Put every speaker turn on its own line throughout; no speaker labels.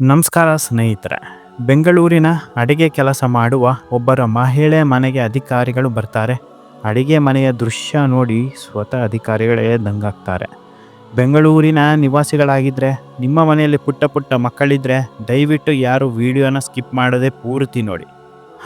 ನಮಸ್ಕಾರ ಸ್ನೇಹಿತರೆ. ಬೆಂಗಳೂರಿನ ಅಡಿಗೆ ಕೆಲಸ ಮಾಡುವ ಒಬ್ಬರ ಮಹಿಳೆ ಮನೆಗೆ ಅಧಿಕಾರಿಗಳು ಬರ್ತಾರೆ. ಅಡಿಗೆ ಮನೆಯ ದೃಶ್ಯ ನೋಡಿ ಸ್ವತಃ ಅಧಿಕಾರಿಗಳೇ ದಂಗಾಗ್ತಾರೆ. ಬೆಂಗಳೂರಿನ ನಿವಾಸಿಗಳಾಗಿದ್ದರೆ ನಿಮ್ಮ ಮನೆಯಲ್ಲಿ ಪುಟ್ಟ ಪುಟ್ಟ ಮಕ್ಕಳಿದ್ರೆ ದಯವಿಟ್ಟು ಯಾರು ವಿಡಿಯೋನ ಸ್ಕಿಪ್ ಮಾಡದೆ ಪೂರ್ತಿ ನೋಡಿ.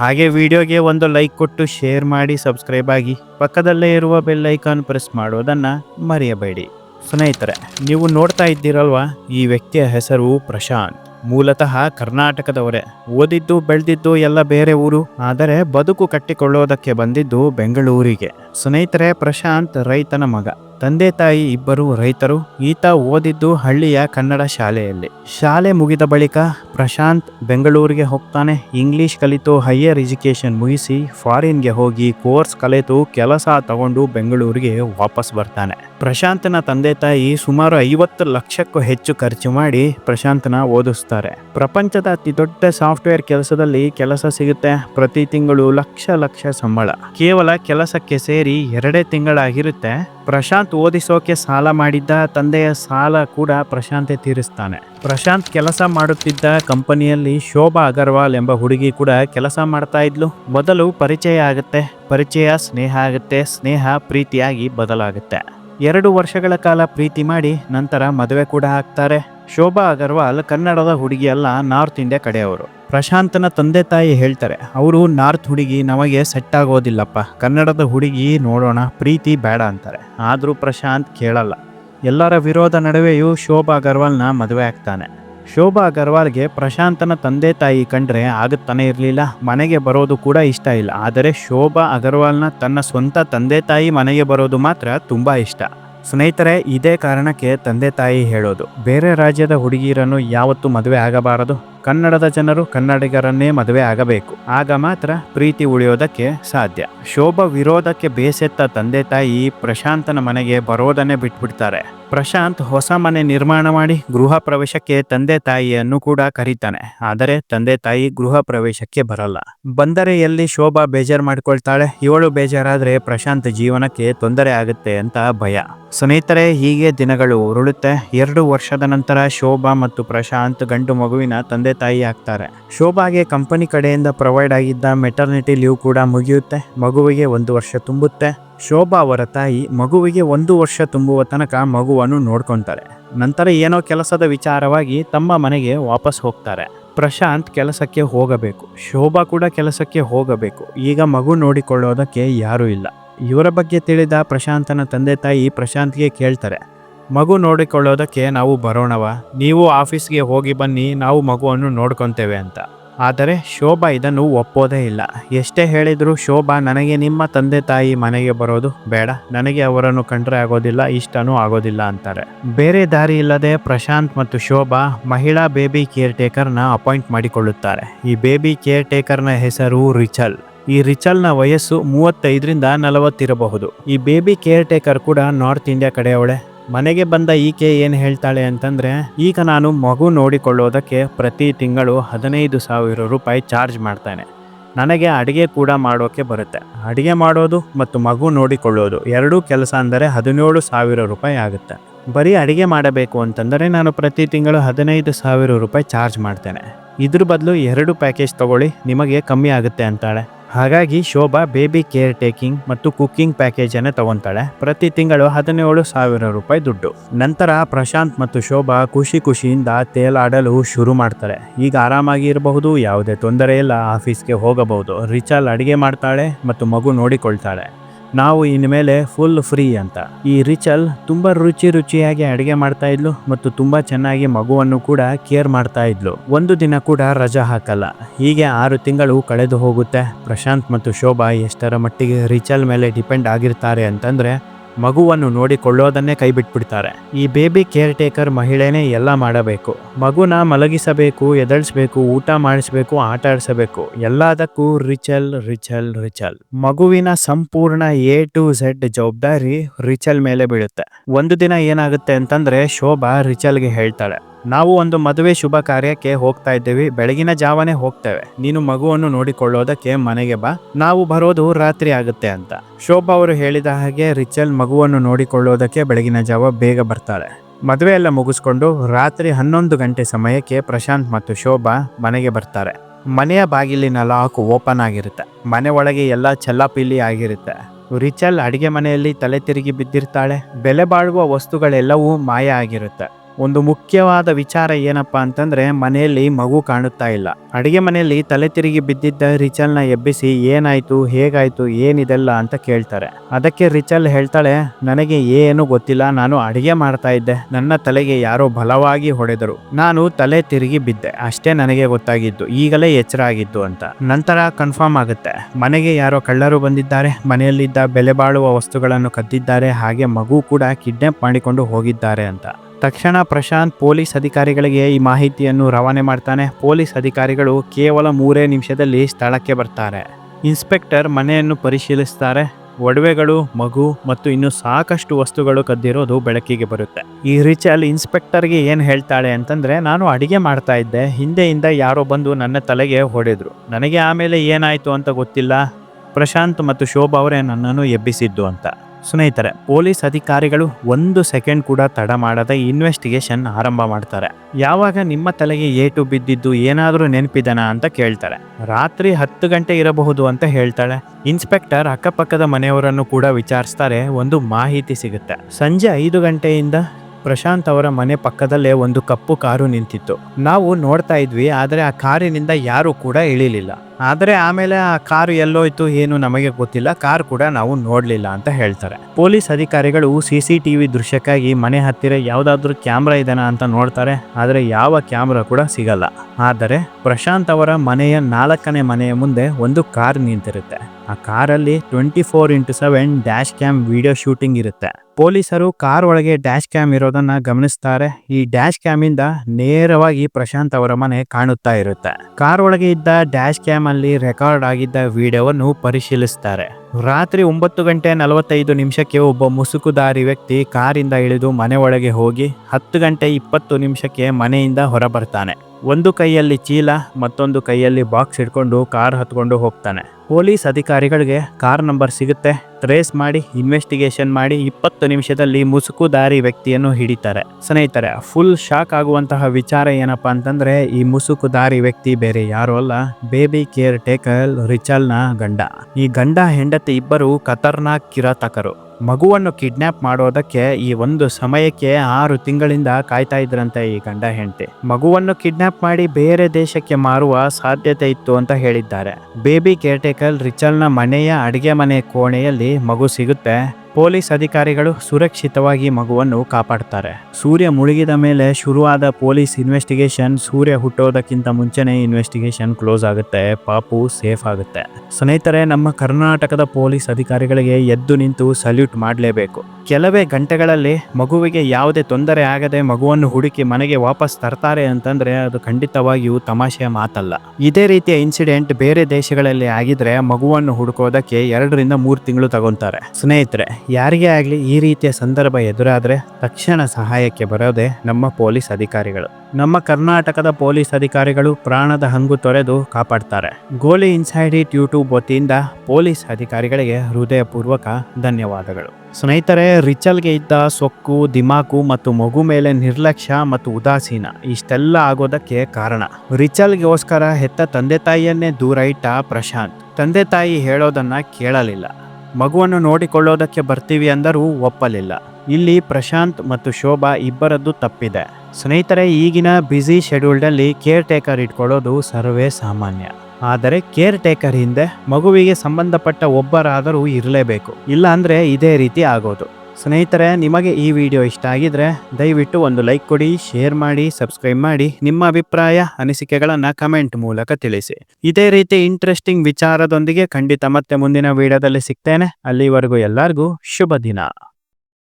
ಹಾಗೆ ವಿಡಿಯೋಗೆ ಒಂದು ಲೈಕ್ ಕೊಟ್ಟು ಶೇರ್ ಮಾಡಿ ಸಬ್ಸ್ಕ್ರೈಬ್ ಆಗಿ, ಪಕ್ಕದಲ್ಲೇ ಇರುವ ಬೆಲ್ ಐಕಾನ್ ಪ್ರೆಸ್ ಮಾಡೋದನ್ನು ಮರೆಯಬೇಡಿ. ಸ್ನೇಹಿತರೆ, ನೀವು ನೋಡ್ತಾ ಇದ್ದೀರಲ್ವ, ಈ ವ್ಯಕ್ತಿಯ ಹೆಸರು ಪ್ರಶಾಂತ್. ಮೂಲತಃ ಕರ್ನಾಟಕದವರೇ. ಓದಿದ್ದು, ಬೆಳೆದಿದ್ದು ಎಲ್ಲ ಬೇರೆ ಊರು. ಆದರೆ ಬದುಕು ಕಟ್ಟಿಕೊಳ್ಳೋದಕ್ಕೆ ಬಂದಿದ್ದು ಬೆಂಗಳೂರಿಗೆ. ಸ್ನೇಹಿತರೆ, ಪ್ರಶಾಂತ್ ರೈತನ ಮಗ. ತಂದೆ ತಾಯಿ ಇಬ್ಬರು ರೈತರು, ಈತ ಓದಿದ್ದು ಹಳ್ಳಿಯ ಕನ್ನಡ ಶಾಲೆಯಲ್ಲಿ. ಶಾಲೆ ಮುಗಿದ ಬಳಿಕ ಪ್ರಶಾಂತ್ ಬೆಂಗಳೂರಿಗೆ ಹೋಗ್ತಾನೆ. ಇಂಗ್ಲಿಷ್ ಕಲಿತು ಹೈಯರ್ ಎಜುಕೇಷನ್ ಮುಗಿಸಿ ಫಾರಿನ್ಗೆ ಹೋಗಿ ಕೋರ್ಸ್ ಕಲಿತು ಕೆಲಸ ತಗೊಂಡು ಬೆಂಗಳೂರಿಗೆ ವಾಪಸ್ ಬರ್ತಾನೆ. ಪ್ರಶಾಂತನ ತಂದೆ ತಾಯಿ ಸುಮಾರು ಐವತ್ತು ಲಕ್ಷಕ್ಕೂ ಹೆಚ್ಚು ಖರ್ಚು ಮಾಡಿ ಪ್ರಶಾಂತ್ನ ಓದಿಸ್ತಾರೆ. ಪ್ರಪಂಚದ ಅತಿ ದೊಡ್ಡ ಸಾಫ್ಟ್ವೇರ್ ಕೆಲಸದಲ್ಲಿ ಕೆಲಸ ಸಿಗುತ್ತೆ. ಪ್ರತಿ ತಿಂಗಳು ಲಕ್ಷ ಲಕ್ಷ ಸಂಬಳ. ಕೇವಲ ಕೆಲಸಕ್ಕೆ ಸೇರಿ ಎರಡೇ ತಿಂಗಳಾಗಿರುತ್ತೆ. ಪ್ರಶಾಂತ್ ಓದಿಸೋಕೆ ಸಾಲ ಮಾಡಿದ್ದ ತಂದೆಯ ಸಾಲ ಕೂಡ ಪ್ರಶಾಂತೆ ತೀರಿಸ್ತಾನೆ. ಪ್ರಶಾಂತ್ ಕೆಲಸ ಮಾಡುತ್ತಿದ್ದ ಕಂಪನಿಯಲ್ಲಿ ಶೋಭಾ ಅಗರ್ವಾಲ್ ಎಂಬ ಹುಡುಗಿ ಕೂಡ ಕೆಲಸ ಮಾಡ್ತಾ ಇದ್ಲು. ಮೊದಲು ಪರಿಚಯ ಆಗುತ್ತೆ, ಪರಿಚಯ, ಸ್ನೇಹ ಆಗುತ್ತೆ, ಸ್ನೇಹ, ಪ್ರೀತಿಯಾಗಿ ಬದಲಾಗುತ್ತೆ. ಎರಡು ವರ್ಷಗಳ ಕಾಲ ಪ್ರೀತಿ ಮಾಡಿ ನಂತರ ಮದುವೆ ಕೂಡ ಆಗ್ತಾರೆ. ಶೋಭಾ ಅಗರ್ವಾಲ್ ಕನ್ನಡದ ಹುಡುಗಿಯಲ್ಲ, ನಾರ್ತ್ ಇಂಡಿಯಾ ಕಡೆಯವರು. ಪ್ರಶಾಂತನ ತಂದೆ ತಾಯಿ ಹೇಳ್ತಾರೆ, ಅವರು ನಾರ್ತ್ ಹುಡುಗಿ ನಮಗೆ ಸೆಟ್ ಆಗೋದಿಲ್ಲಪ್ಪ. ಕನ್ನಡದ ಹುಡುಗಿ ನೋಡೋಣ, ಪ್ರೀತಿ ಬೇಡ ಅಂತಾರೆ. ಆದರೂ ಪ್ರಶಾಂತ್ ಕೇಳಲ್ಲ. ಎಲ್ಲರ ವಿರೋಧ ನಡುವೆಯೂ ಶೋಭಾ ಅಗರ್ವಾಲ್ನ ಮದುವೆ ಆಗ್ತಾನೆ. ಶೋಭಾ ಅಗರ್ವಾಲ್ಗೆ ಪ್ರಶಾಂತನ ತಂದೆ ತಾಯಿ ಕಂಡ್ರೆ ಆಗುತ್ತಾನೆ ಇರಲಿಲ್ಲ. ಮನೆಗೆ ಬರೋದು ಕೂಡ ಇಷ್ಟ ಇಲ್ಲ. ಆದರೆ ಶೋಭಾ ಅಗರ್ವಾಲ್ನ ತನ್ನ ಸ್ವಂತ ತಂದೆ ತಾಯಿ ಮನೆಗೆ ಬರೋದು ಮಾತ್ರ ತುಂಬ ಇಷ್ಟ. ಸ್ನೇಹಿತರೆ, ಇದೇ ಕಾರಣಕ್ಕೆ ತಂದೆ ತಾಯಿ ಹೇಳೋದು. ಬೇರೆ ರಾಜ್ಯದ ಹುಡುಗಿಯರನ್ನು ಯಾವತ್ತೂ ಮದುವೆ ಆಗಬಾರದು. ಕನ್ನಡದ ಜನರು ಕನ್ನಡಿಗರನ್ನೇ ಮದುವೆ ಆಗಬೇಕು. ಆಗ ಮಾತ್ರ ಪ್ರೀತಿ ಉಳಿಯೋದಕ್ಕೆ ಸಾಧ್ಯ. ಶೋಭ ವಿರೋಧಕ್ಕೆ ಬೇಸೆತ್ತ ತಂದೆ ತಾಯಿ ಪ್ರಶಾಂತನ ಮನೆಗೆ ಬರೋದನ್ನೇ ಬಿಟ್ಬಿಡ್ತಾರೆ. ಪ್ರಶಾಂತ್ ಹೊಸ ಮನೆ ನಿರ್ಮಾಣ ಮಾಡಿ ಗೃಹ ಪ್ರವೇಶಕ್ಕೆ ತಂದೆ ತಾಯಿಯನ್ನು ಕೂಡ ಕರೀತಾನೆ. ಆದರೆ ತಂದೆ ತಾಯಿ ಗೃಹ ಪ್ರವೇಶಕ್ಕೆ ಬರಲ್ಲ. ಬಂದರೆ ಎಲ್ಲಿ ಶೋಭಾ ಬೇಜಾರು ಮಾಡಿಕೊಳ್ತಾಳೆ. ಇವಳು ಬೇಜಾರಾದ್ರೆ ಪ್ರಶಾಂತ್ ಜೀವನಕ್ಕೆ ತೊಂದರೆ ಆಗುತ್ತೆ ಅಂತ ಭಯ. ಸ್ನೇಹಿತರೆ, ಹೀಗೆ ದಿನಗಳು ಉರುಳುತ್ತೆ. ಎರಡು ವರ್ಷದ ನಂತರ ಶೋಭಾ ಮತ್ತು ಪ್ರಶಾಂತ್ ಗಂಡು ಮಗುವಿನ ತಂದೆ ತಾಯಿ ಆಗ್ತಾರೆ. ಶೋಭಾಗೆ ಕಂಪನಿ ಕಡೆಯಿಂದ ಪ್ರೊವೈಡ್ ಆಗಿದ್ದ ಮೆಟರ್ನಿಟಿ ಲೀವ್ ಕೂಡ ಮುಗಿಯುತ್ತೆ. ಮಗುವಿಗೆ ಒಂದು ವರ್ಷ ತುಂಬುತ್ತೆ. ಶೋಭಾ ಅವರ ತಾಯಿ ಮಗುವಿಗೆ ಒಂದು ವರ್ಷ ತುಂಬುವ ತನಕ ಮಗುವನ್ನು ನೋಡ್ಕೊತಾರೆ. ನಂತರ ಏನೋ ಕೆಲಸದ ವಿಚಾರವಾಗಿ ತಮ್ಮ ಮನೆಗೆ ವಾಪಸ್ ಹೋಗ್ತಾರೆ. ಪ್ರಶಾಂತ್ ಕೆಲಸಕ್ಕೆ ಹೋಗಬೇಕು. ಶೋಭಾ ಕೂಡ ಕೆಲಸಕ್ಕೆ ಹೋಗಬೇಕು. ಈಗ ಮಗು ನೋಡಿಕೊಳ್ಳೋದಕ್ಕೆ ಯಾರೂ ಇಲ್ಲ. ಇವರ ಬಗ್ಗೆ ತಿಳಿದ ಪ್ರಶಾಂತನ ತಂದೆ ತಾಯಿ ಪ್ರಶಾಂತ್ಗೆ ಕೇಳ್ತಾರೆ, ಮಗು ನೋಡಿಕೊಳ್ಳೋದಕ್ಕೆ ನಾವು ಬರೋಣವ? ನೀವು ಆಫೀಸ್ಗೆ ಹೋಗಿ ಬನ್ನಿ, ನಾವು ಮಗುವನ್ನು ನೋಡ್ಕೊತೇವೆ ಅಂತ. ಆದರೆ ಶೋಭಾ ಇದನ್ನು ಒಪ್ಪೋದೇ ಇಲ್ಲ. ಎಷ್ಟೇ ಹೇಳಿದರೂ ಶೋಭಾ, ನನಗೆ ನಿಮ್ಮ ತಂದೆ ತಾಯಿ ಮನೆಗೆ ಬರೋದು ಬೇಡ. ನನಗೆ ಅವರನ್ನು ಕಂಡ್ರೆ ಆಗೋದಿಲ್ಲ, ಇಷ್ಟನೂ ಆಗೋದಿಲ್ಲ ಅಂತಾರೆ. ಬೇರೆ ದಾರಿ ಇಲ್ಲದೆ ಪ್ರಶಾಂತ್ ಮತ್ತು ಶೋಭಾ ಮಹಿಳಾ ಬೇಬಿ ಕೇರ್ ಟೇಕರ್ನ ಅಪಾಯಿಂಟ್ ಮಾಡಿಕೊಳ್ಳುತ್ತಾರೆ. ಈ ಬೇಬಿ ಕೇರ್ ಟೇಕರ್ನ ಹೆಸರು ರಿಚಲ್. ಈ ರಿಚಲ್ನ ವಯಸ್ಸು ಮೂವತ್ತೈದರಿಂದ ನಲವತ್ತಿರಬಹುದು ಈ ಬೇಬಿ ಕೇರ್ ಟೇಕರ್ ಕೂಡ ನಾರ್ತ್ ಇಂಡಿಯಾ ಕಡೆಯವಳೆ. ಮನೆಗೆ ಬಂದ ಈಕೆ ಏನು ಹೇಳ್ತಾಳೆ ಅಂತಂದ್ರೆ ಈಗ ನಾನು ಮಗು ನೋಡಿಕೊಳ್ಳೋದಕ್ಕೆ ಪ್ರತಿ ತಿಂಗಳು ಹದಿನೈದು ಸಾವಿರ ರೂಪಾಯಿ ಚಾರ್ಜ್ ಮಾಡ್ತಾನೆ. ನನಗೆ ಅಡಿಗೆ ಕೂಡ ಮಾಡೋಕೆ ಬರುತ್ತೆ. ಅಡಿಗೆ ಮಾಡೋದು ಮತ್ತು ಮಗು ನೋಡಿಕೊಳ್ಳೋದು ಎರಡೂ ಕೆಲಸ ಅಂದರೆ ಹದಿನೇಳು ಸಾವಿರ ರೂಪಾಯಿ ಆಗುತ್ತೆ. ಬರೀ ಅಡಿಗೆ ಮಾಡಬೇಕು ಅಂತಂದರೆ ನಾನು ಪ್ರತಿ ತಿಂಗಳು ಹದಿನೈದು ಸಾವಿರ ರೂಪಾಯಿ ಚಾರ್ಜ್ ಮಾಡ್ತೇನೆ. ಇದ್ರ ಬದಲು ಎರಡು ಪ್ಯಾಕೇಜ್ ತಗೊಳ್ಳಿ, ನಿಮಗೆ ಕಮ್ಮಿ ಆಗುತ್ತೆ ಅಂತಾಳೆ. ಹಾಗಾಗಿ ಶೋಭಾ ಬೇಬಿ ಕೇರ್ ಟೇಕಿಂಗ್ ಮತ್ತು ಕುಕ್ಕಿಂಗ್ ಪ್ಯಾಕೇಜ್ ತಗೊತಾಳೆ ತಗೊಂತಾಳೆ. ಪ್ರತಿ ತಿಂಗಳು ಹದಿನೇಳು ಸಾವಿರ ರೂಪಾಯಿ ದುಡ್ಡು. ನಂತರ ಪ್ರಶಾಂತ್ ಮತ್ತು ಶೋಭಾ ಖುಷಿ ಖುಷಿಯಿಂದ ತೇಲಾಡಲು ಶುರು ಮಾಡ್ತಾರೆ. ಈಗ ಆರಾಮಾಗಿ ಇರಬಹುದು, ಯಾವುದೇ ತೊಂದರೆ ಇಲ್ಲ, ಆಫೀಸ್ಗೆ ಹೋಗಬಹುದು. ರಿಚಲ್ ಅಡಿಗೆ ಮಾಡ್ತಾಳೆ ಮತ್ತು ಮಗು ನೋಡಿಕೊಳ್ತಾಳೆ. ನಾವು ಇನ್ಮೇಲೆ ಫುಲ್ ಫ್ರೀ ಅಂತ. ಈ ರಿಚಲ್ ತುಂಬಾ ರುಚಿ ರುಚಿಯಾಗಿ ಅಡಿಗೆ ಮಾಡ್ತಾ ಇದ್ಲು ಮತ್ತು ತುಂಬಾ ಚೆನ್ನಾಗಿ ಮಗುವನ್ನು ಕೂಡ ಕೇರ್ ಮಾಡ್ತಾ ಇದ್ಲು. ಒಂದು ದಿನ ಕೂಡ ರಜಾ ಹಾಕಲ್ಲ. ಹೀಗೆ ಆರು ತಿಂಗಳು ಕಳೆದು ಹೋಗುತ್ತೆ. ಪ್ರಶಾಂತ್ ಮತ್ತು ಶೋಭಾ ಎಷ್ಟರ ಮಟ್ಟಿಗೆ ರಿಚಲ್ ಮೇಲೆ ಡಿಪೆಂಡ್ ಆಗಿರ್ತಾರೆ ಅಂತಂದ್ರೆ ಮಗುವನ್ನು ನೋಡಿಕೊಳ್ಳೋದನ್ನೇ ಕೈ ಬಿಟ್ಬಿಡ್ತಾರೆ ಈ ಬೇಬಿ ಕೇರ್ ಟೇಕರ್ ಮಹಿಳೆನೇ ಎಲ್ಲ ಮಾಡಬೇಕು. ಮಗುನ ಮಲಗಿಸಬೇಕು, ಎದಳ್ಸಬೇಕು, ಊಟ ಮಾಡಿಸಬೇಕು, ಆಟ ಆಡಿಸಬೇಕು. ಎಲ್ಲದಕ್ಕೂ ರಿಚಲ್ ರಿಚಲ್ ರಿಚಲ್. ಮಗುವಿನ ಸಂಪೂರ್ಣ ಎ ಟು ಝೆಡ್ ಜವಾಬ್ದಾರಿ ರಿಚಲ್ ಮೇಲೆ ಬೀಳುತ್ತೆ. ಒಂದು ದಿನ ಏನಾಗುತ್ತೆ ಅಂತಂದ್ರೆ ಶೋಭಾ ರಿಚಲ್ಗೆ ಹೇಳ್ತಾಳೆ. ನಾವು ಒಂದು ಮದುವೆ ಶುಭ ಕಾರ್ಯಕ್ಕೆ ಹೋಗ್ತಾ ಇದ್ದೇವೆ. ಬೆಳಗಿನ ಜಾವನೇ ಹೋಗ್ತೇವೆ. ನೀನು ಮಗುವನ್ನು ನೋಡಿಕೊಳ್ಳೋದಕ್ಕೆ ಮನೆಗೆ ಬಾ. ನಾವು ಬರೋದು ರಾತ್ರಿ ಆಗುತ್ತೆ ಅಂತ. ಶೋಭಾ ಅವರು ಹೇಳಿದ ಹಾಗೆ ರಿಚಲ್ ಮಗುವನ್ನು ನೋಡಿಕೊಳ್ಳೋದಕ್ಕೆ ಬೆಳಗಿನ ಜಾವ ಬೇಗ ಬರ್ತಾಳೆ. ಮದುವೆ ಎಲ್ಲ ಮುಗಿಸ್ಕೊಂಡು ರಾತ್ರಿ ಹನ್ನೊಂದು ಗಂಟೆ ಸಮಯಕ್ಕೆ ಪ್ರಶಾಂತ್ ಮತ್ತು ಶೋಭಾ ಮನೆಗೆ ಬರ್ತಾರೆ. ಮನೆಯ ಬಾಗಿಲಿನ ಲಾಕ್ ಓಪನ್ ಆಗಿರುತ್ತೆ. ಮನೆ ಒಳಗೆ ಎಲ್ಲ ಚಲ್ಲಾಪಿಲ್ಲಿ ಆಗಿರುತ್ತೆ. ರಿಚಲ್ ಅಡಿಗೆ ಮನೆಯಲ್ಲಿ ತಲೆ ತಿರುಗಿ ಬಿದ್ದಿರ್ತಾಳೆ. ಬೆಲೆ ಬಾಳುವ ವಸ್ತುಗಳೆಲ್ಲವೂ ಮಾಯ ಆಗಿರುತ್ತೆ. ಒಂದು ಮುಖ್ಯವಾದ ವಿಚಾರ ಏನಪ್ಪ ಅಂತಂದ್ರೆ, ಮನೆಯಲ್ಲಿ ಮಗು ಕಾಣುತ್ತಾ ಇಲ್ಲ. ಅಡಿಗೆ ಮನೆಯಲ್ಲಿ ತಲೆ ತಿರುಗಿ ಬಿದ್ದಿದ್ದ ರಿಚಲ್ನ ಎಬ್ಬಿಸಿ, ಏನಾಯ್ತು, ಹೇಗಾಯ್ತು, ಏನಿದೆಲ್ಲ ಅಂತ ಕೇಳ್ತಾರೆ. ಅದಕ್ಕೆ ರಿಚಲ್ ಹೇಳ್ತಾಳೆ, ನನಗೆ ಏನು ಗೊತ್ತಿಲ್ಲ, ನಾನು ಅಡಿಗೆ ಮಾಡ್ತಾ ಇದ್ದೆ. ನನ್ನ ತಲೆಗೆ ಯಾರೋ ಬಲವಾಗಿ ಹೊಡೆದರು. ನಾನು ತಲೆ ತಿರುಗಿ ಬಿದ್ದೆ. ಅಷ್ಟೇ ನನಗೆ ಗೊತ್ತಾಗಿದ್ದು. ಈಗಲೇ ಎಚ್ಚರ ಆಗಿದ್ದು ಅಂತ. ನಂತರ ಕನ್ಫರ್ಮ್ ಆಗುತ್ತೆ. ಮನೆಗೆ ಯಾರೋ ಕಳ್ಳರು ಬಂದಿದ್ದಾರೆ. ಮನೆಯಲ್ಲಿದ್ದ ಬೆಲೆ ಬಾಳುವ ವಸ್ತುಗಳನ್ನು ಕದ್ದಿದ್ದಾರೆ. ಹಾಗೆ ಮಗು ಕೂಡ ಕಿಡ್ನಾಪ್ ಮಾಡಿಕೊಂಡು ಹೋಗಿದ್ದಾರೆ ಅಂತ. ತಕ್ಷಣ ಪ್ರಶಾಂತ್ ಪೊಲೀಸ್ ಅಧಿಕಾರಿಗಳಿಗೆ ಈ ಮಾಹಿತಿಯನ್ನು ರವಾನೆ ಮಾಡ್ತಾನೆ. ಪೊಲೀಸ್ ಅಧಿಕಾರಿಗಳು ಕೇವಲ ಮೂರೇ ನಿಮಿಷದಲ್ಲಿ ಸ್ಥಳಕ್ಕೆ ಬರ್ತಾರೆ. ಇನ್ಸ್ಪೆಕ್ಟರ್ ಮನೆಯನ್ನು ಪರಿಶೀಲಿಸ್ತಾರೆ. ಒಡವೆಗಳು, ಮಗು ಮತ್ತು ಇನ್ನು ಸಾಕಷ್ಟು ವಸ್ತುಗಳು ಕದ್ದಿರೋದು ಬೆಳಕಿಗೆ ಬರುತ್ತೆ. ಈ ರಿಚಲ್ ಇನ್ಸ್ಪೆಕ್ಟರ್ಗೆ ಏನು ಹೇಳ್ತಾಳೆ ಅಂತಂದ್ರೆ, ನಾನು ಅಡಿಗೆ ಮಾಡ್ತಾ ಇದ್ದೆ. ಹಿಂದೆಯಿಂದ ಯಾರೋ ಬಂದು ನನ್ನ ತಲೆಗೆ ಹೊಡೆದ್ರು. ನನಗೆ ಆಮೇಲೆ ಏನಾಯ್ತು ಅಂತ ಗೊತ್ತಿಲ್ಲ. ಪ್ರಶಾಂತ್ ಮತ್ತು ಶೋಭಾ ಅವರೇ ನನ್ನನ್ನು ಎಬ್ಬಿಸಿದ್ದು ಅಂತ. ಸ್ನೇಹಿತರೆ, ಪೊಲೀಸ್ ಅಧಿಕಾರಿಗಳು ಒಂದು ಸೆಕೆಂಡ್ ಕೂಡ ತಡ ಮಾಡದೆ ಇನ್ವೆಸ್ಟಿಗೇಷನ್ ಆರಂಭ ಮಾಡ್ತಾರೆ. ಯಾವಾಗ ನಿಮ್ಮ ತಲೆಗೆ ಏಟು ಬಿದ್ದಿದ್ದು ಏನಾದರೂ ನೆನಪಿದನಾ ಅಂತ ಕೇಳ್ತಾರೆ. ರಾತ್ರಿ ಹತ್ತು ಗಂಟೆ ಇರಬಹುದು ಅಂತ ಹೇಳ್ತಾಳೆ. ಇನ್ಸ್ಪೆಕ್ಟರ್ ಅಕ್ಕಪಕ್ಕದ ಮನೆಯವರನ್ನು ಕೂಡ ವಿಚಾರಿಸ್ತಾರೆ. ಒಂದು ಮಾಹಿತಿ ಸಿಗುತ್ತೆ. ಸಂಜೆ ಐದು ಗಂಟೆಯಿಂದ ಪ್ರಶಾಂತ್ ಅವರ ಮನೆ ಪಕ್ಕದಲ್ಲೇ ಒಂದು ಕಪ್ಪು ಕಾರು ನಿಂತಿತ್ತು. ನಾವು ನೋಡ್ತಾ ಇದ್ವಿ, ಆದರೆ ಆ ಕಾರಿನಿಂದ ಯಾರು ಕೂಡ ಇಳಿಲಿಲ್ಲ. ಆದರೆ ಆಮೇಲೆ ಆ ಕಾರು ಎಲ್ಲೋಯ್ತು ಏನು ನಮಗೆ ಗೊತ್ತಿಲ್ಲ, ಕಾರ್ ಕೂಡ ನಾವು ನೋಡಲಿಲ್ಲ ಅಂತ ಹೇಳ್ತಾರೆ. ಪೊಲೀಸ್ ಅಧಿಕಾರಿಗಳು ಸಿ ಸಿ ಟಿ ವಿ ದೃಶ್ಯಕ್ಕಾಗಿ ಮನೆ ಹತ್ತಿರ ಯಾವುದಾದ್ರೂ ಕ್ಯಾಮ್ರಾ ಇದೆನಾ ಅಂತ ನೋಡ್ತಾರೆ, ಆದರೆ ಯಾವ ಕ್ಯಾಮ್ರಾ ಕೂಡ ಸಿಗಲ್ಲ. ಆದರೆ ಪ್ರಶಾಂತ್ ಅವರ ಮನೆಯ ನಾಲ್ಕನೇ ಮನೆಯ ಮುಂದೆ ಒಂದು ಕಾರ್ ನಿಂತಿರುತ್ತೆ. ಆ ಕಾರಲ್ಲಿ twenty four into seven dash cam video shooting ಇರುತ್ತೆ. ಪೊಲೀಸರು ಕಾರ್ ಒಳಗೆ ಡ್ಯಾಶ್ ಕ್ಯಾಮ್ ಇರೋದನ್ನ ಗಮನಿಸ್ತಾರೆ. ಈ ಡ್ಯಾಶ್ ಕ್ಯಾಮ್ ಇಂದ ನೇರವಾಗಿ ಪ್ರಶಾಂತ್ ಅವರ ಮನೆ ಕಾಣುತ್ತಾ ಇರುತ್ತೆ. ಕಾರ್ ಒಳಗೆ ಇದ್ದ ಡ್ಯಾಶ್ ಕ್ಯಾಮ್ ಅಲ್ಲಿ ರೆಕಾರ್ಡ್ ಆಗಿದ್ದ ವಿಡಿಯೋವನ್ನು ಪರಿಶೀಲಿಸ್ತಾರೆ. ರಾತ್ರಿ ಒಂಬತ್ತು ಗಂಟೆ ನಲವತ್ತೈದು ನಿಮಿಷಕ್ಕೆ ಒಬ್ಬ ಮುಸುಕುದಾರಿ ವ್ಯಕ್ತಿ ಕಾರಿಂದ ಇಳಿದು ಮನೆ ಒಳಗೆ ಹೋಗಿ ಹತ್ತು ಗಂಟೆ ಇಪ್ಪತ್ತು ನಿಮಿಷಕ್ಕೆ ಮನೆಯಿಂದ ಹೊರಬರ್ತಾನೆ. ಒಂದು ಕೈಯಲ್ಲಿ ಚೀಲ, ಮತ್ತೊಂದು ಕೈಯಲ್ಲಿ ಬಾಕ್ಸ್ ಇಟ್ಕೊಂಡು ಕಾರ್ ಹತ್ಕೊಂಡು ಹೋಗ್ತಾನೆ. ಪೊಲೀಸ್ ಅಧಿಕಾರಿಗಳಿಗೆ ಕಾರ್ ನಂಬರ್ ಸಿಗುತ್ತೆ. ಟ್ರೇಸ್ ಮಾಡಿ, ಇನ್ವೆಸ್ಟಿಗೇಷನ್ ಮಾಡಿ ಇಪ್ಪತ್ತು ನಿಮಿಷದಲ್ಲಿ ಮುಸುಕುದಾರಿ ವ್ಯಕ್ತಿಯನ್ನು ಹಿಡಿತಾರೆ. ಸ್ನೇಹಿತರೆ, ಫುಲ್ ಶಾಕ್ ಆಗುವಂತಹ ವಿಚಾರ ಏನಪ್ಪಾ ಅಂತಂದ್ರೆ, ಈ ಮುಸುಕುದಾರಿ ವ್ಯಕ್ತಿ ಬೇರೆ ಯಾರು ಅಲ್ಲ. ಬೇಬಿ ಕೇರ್ ಟೇಕರ್ ರಿಚಲ್ನ ಗಂಡ. ಈ ಗಂಡ ಹೆಂಡತಿ ಇಬ್ಬರು ಖತರ್ನಾಕ್ ಕಿರಾತಕರು. ಮಗುವನ್ನು ಕಿಡ್ನಾಪ್ ಮಾಡೋದಕ್ಕೆ ಈ ಒಂದು ಸಮಯಕ್ಕೆ ಆರು ತಿಂಗಳಿಂದ ಕಾಯ್ತಾ ಇದ್ರಂತೆ ಈ ಗಂಡ ಹೆಂಡತಿ. ಮಗುವನ್ನು ಕಿಡ್ನಾಪ್ ಮಾಡಿ ಬೇರೆ ದೇಶಕ್ಕೆ ಮಾರುವ ಸಾಧ್ಯತೆ ಇತ್ತು ಅಂತ ಹೇಳಿದ್ದಾರೆ. ಬೇಬಿ ಕೇರ್ಟೇಕರ್ ರಿಚಲ್ನ ಮನೆಯ ಅಡಿಗೆ ಮನೆ ಕೋಣೆಯಲ್ಲಿ ಮಗು ಸಿಗುತ್ತೆ. ಪೊಲೀಸ್ ಅಧಿಕಾರಿಗಳು ಸುರಕ್ಷಿತವಾಗಿ ಮಗುವನ್ನು ಕಾಪಾಡ್ತಾರೆ. ಸೂರ್ಯ ಮುಳುಗಿದ ಮೇಲೆ ಶುರುವಾದ ಪೊಲೀಸ್ ಇನ್ವೆಸ್ಟಿಗೇಷನ್ ಸೂರ್ಯ ಹುಟ್ಟೋದಕ್ಕಿಂತ ಮುಂಚೆನೇ ಇನ್ವೆಸ್ಟಿಗೇಷನ್ ಕ್ಲೋಸ್ ಆಗುತ್ತೆ, ಪಾಪು ಸೇಫ್ ಆಗುತ್ತೆ. ಸ್ನೇಹಿತರೆ, ನಮ್ಮ ಕರ್ನಾಟಕದ ಪೊಲೀಸ್ ಅಧಿಕಾರಿಗಳಿಗೆ ಎದ್ದು ನಿಂತು ಸಲ್ಯೂಟ್ ಮಾಡಲೇಬೇಕು. ಕೆಲವೇ ಗಂಟೆಗಳಲ್ಲಿ ಮಗುವಿಗೆ ಯಾವುದೇ ತೊಂದರೆ ಆಗದೆ ಮಗುವನ್ನು ಹುಡುಕಿ ಮನೆಗೆ ವಾಪಸ್ ತರ್ತಾರೆ ಅಂತಂದ್ರೆ ಅದು ಖಂಡಿತವಾಗಿಯೂ ತಮಾಷೆಯ ಮಾತಲ್ಲ. ಇದೇ ರೀತಿಯ ಇನ್ಸಿಡೆಂಟ್ ಬೇರೆ ದೇಶಗಳಲ್ಲಿ ಆಗಿದ್ರೆ ಮಗುವನ್ನು ಹುಡುಕೋದಕ್ಕೆ ಎರಡರಿಂದ ಮೂರು ತಿಂಗಳು ತಗೊಂತಾರೆ. ಸ್ನೇಹಿತರೆ ಯಾರಿಗೇ ಆಗಲಿ ಈ ರೀತಿಯ ಸಂದರ್ಭ ಎದುರಾದರೆ ತಕ್ಷಣ ಸಹಾಯಕ್ಕೆ ಬರೋದೇ ನಮ್ಮ ಪೊಲೀಸ್ ಅಧಿಕಾರಿಗಳು. ನಮ್ಮ ಕರ್ನಾಟಕದ ಪೊಲೀಸ್ ಅಧಿಕಾರಿಗಳು ಪ್ರಾಣದ ಹಂಗು ತೊರೆದು ಕಾಪಾಡ್ತಾರೆ. ಗೋಲಿ ಇನ್ಸೈಡ್ ಇಟ್ ಯೂಟ್ಯೂಬ್ ವತಿಯಿಂದ ಪೊಲೀಸ್ ಅಧಿಕಾರಿಗಳಿಗೆ ಹೃದಯಪೂರ್ವಕ ಧನ್ಯವಾದಗಳು. ಸ್ನೇಹಿತರೆ, ರಿಚಲ್ಗೆ ಇದ್ದ ಸೊಕ್ಕು, ದಿಮಾಕು ಮತ್ತು ಮಗು ಮೇಲೆ ನಿರ್ಲಕ್ಷ್ಯ ಮತ್ತು ಉದಾಸೀನ ಇಷ್ಟೆಲ್ಲ ಆಗೋದಕ್ಕೆ ಕಾರಣ. ರಿಚಲ್ಗೋಸ್ಕರ ಹೆತ್ತ ತಂದೆ ತಾಯಿಯನ್ನೇ ದೂರ ಇಟ್ಟ ಪ್ರಶಾಂತ್. ತಂದೆ ತಾಯಿ ಹೇಳೋದನ್ನ ಕೇಳಲಿಲ್ಲ. ಮಗುವನ್ನು ನೋಡಿಕೊಳ್ಳೋದಕ್ಕೆ ಬರ್ತೀವಿ ಅಂದರೂ ಒಪ್ಪಲಿಲ್ಲ. ಇಲ್ಲಿ ಪ್ರಶಾಂತ್ ಮತ್ತು ಶೋಭಾ ಇಬ್ಬರದ್ದು ತಪ್ಪಿದೆ. ಸ್ನೇಹಿತರೆ, ಈಗಿನ ಬ್ಯುಸಿ ಶೆಡ್ಯೂಲ್ಡಲ್ಲಿ ಕೇರ್ ಟೇಕರ್ ಇಟ್ಕೊಳ್ಳೋದು ಸರ್ವೇ ಸಾಮಾನ್ಯ. ಆದರೆ ಕೇರ್ ಟೇಕರ್ ಹಿಂದೆ ಮಗುವಿಗೆ ಸಂಬಂಧಪಟ್ಟ ಒಬ್ಬರಾದರೂ ಇರಲೇಬೇಕು. ಇಲ್ಲ ಅಂದರೆ ಇದೇ ರೀತಿ ಆಗೋದು. ಸ್ನೇಹಿತರೆ, ನಿಮಗೆ ಈ ವಿಡಿಯೋ ಇಷ್ಟ ಆಗಿದ್ರೆ ದಯವಿಟ್ಟು ಒಂದು ಲೈಕ್ ಕೊಡಿ, ಶೇರ್ ಮಾಡಿ, ಸಬ್ಸ್ಕ್ರೈಬ್ ಮಾಡಿ. ನಿಮ್ಮ ಅಭಿಪ್ರಾಯ, ಅನಿಸಿಕೆಗಳನ್ನು ಕಮೆಂಟ್ ಮೂಲಕ ತಿಳಿಸಿ. ಇದೇ ರೀತಿ ಇಂಟ್ರೆಸ್ಟಿಂಗ್ ವಿಚಾರದೊಂದಿಗೆ ಖಂಡಿತ ಮತ್ತೆ ಮುಂದಿನ ವಿಡಿಯೋದಲ್ಲಿ ಸಿಗ್ತೇನೆ. ಅಲ್ಲಿವರೆಗೂ ಎಲ್ಲರಿಗೂ ಶುಭ ದಿನ.